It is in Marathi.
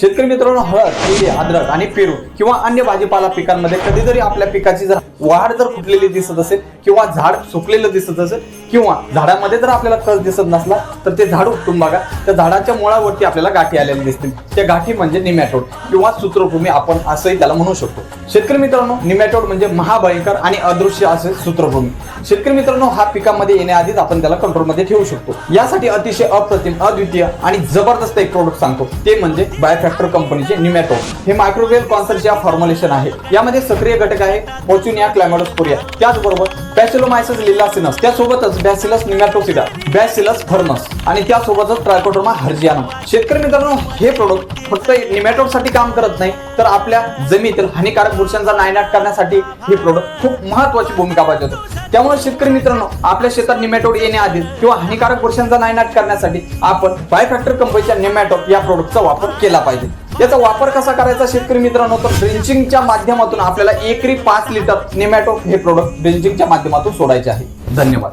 शेतकरी मित्रांनो हळद केळी अद्रक आणि पेरू किंवा अन्य भाजीपाला पिकांमध्ये कधीतरी आपल्या पिकाची जर वाढ जर फुटलेली दिसत असेल किंवा झाड सुकलेलं दिसत असेल किंवा झाडामध्ये जर आपल्याला कस दिसत नसला तर ते झाड उपटून बघा. त्या झाडाच्या मुळावरती आपल्याला गाठी आलेल्या दिसतील. त्या गाठी म्हणजे निमॅटोड किंवा सूत्रभूमी आपण असंही त्याला म्हणू शकतो. शेतकरी मित्रांनो निमॅटोड म्हणजे महाभयंकर आणि अदृश्य असे सूत्रभूमी शेतकरी मित्रांनो हा पिकामध्ये येण्याआधीच आपण त्याला कंट्रोलमध्ये ठेवू शकतो. यासाठी अतिशय अप्रतिम अद्वितीय आणि जबरदस्त एक प्रोडक्ट सांगतो. ते म्हणजे फॅक्टर कंपनीचे निमॅटो हे मायक्रोवेव्ह कॉन्सरच्या फॉर्म्युलेशन आहे. यामध्ये सक्रिय घटक आहे पोच्युनिया क्लॅमोडोस्पोरिया त्याचबरोबर बॅसिलोमायसिस लिलासिनस त्यासोबतच बॅसिलस निमॅटोसिडा बॅसिलस फर्नस आणि त्यासोबतच ट्रायकोटोमा हर्जियानम शेतकरी मित्रांनो हे प्रोडक्ट फक्त निमॅटोडसाठी काम करत नाही तर आपल्या जमिनीतील हानिकारक बुरशांचा नायनाट करण्यासाठी हे प्रोडक्ट खूप महत्वाची भूमिका बजावतो. त्यामुळे शेतकरी मित्रांनो आपल्या शेतात निमॅटोड येण्याआधी किंवा हानिकारक बुरशांचा नायनाट करण्यासाठी आपण बायफॅक्टर कंपनीच्या निमॅटोड या प्रोडक्टचा वापर केला पाहिजे. पाहिजे. याचा वापर कसा करायचा शेतकरी मित्रांनो? तर ड्रेंचिंगच्या माध्यमातून आपल्याला एकरी पाच लिटर नेमॅटो हे प्रोडक्ट ड्रेंचिंगच्या माध्यमातून सोडायचे आहे. धन्यवाद.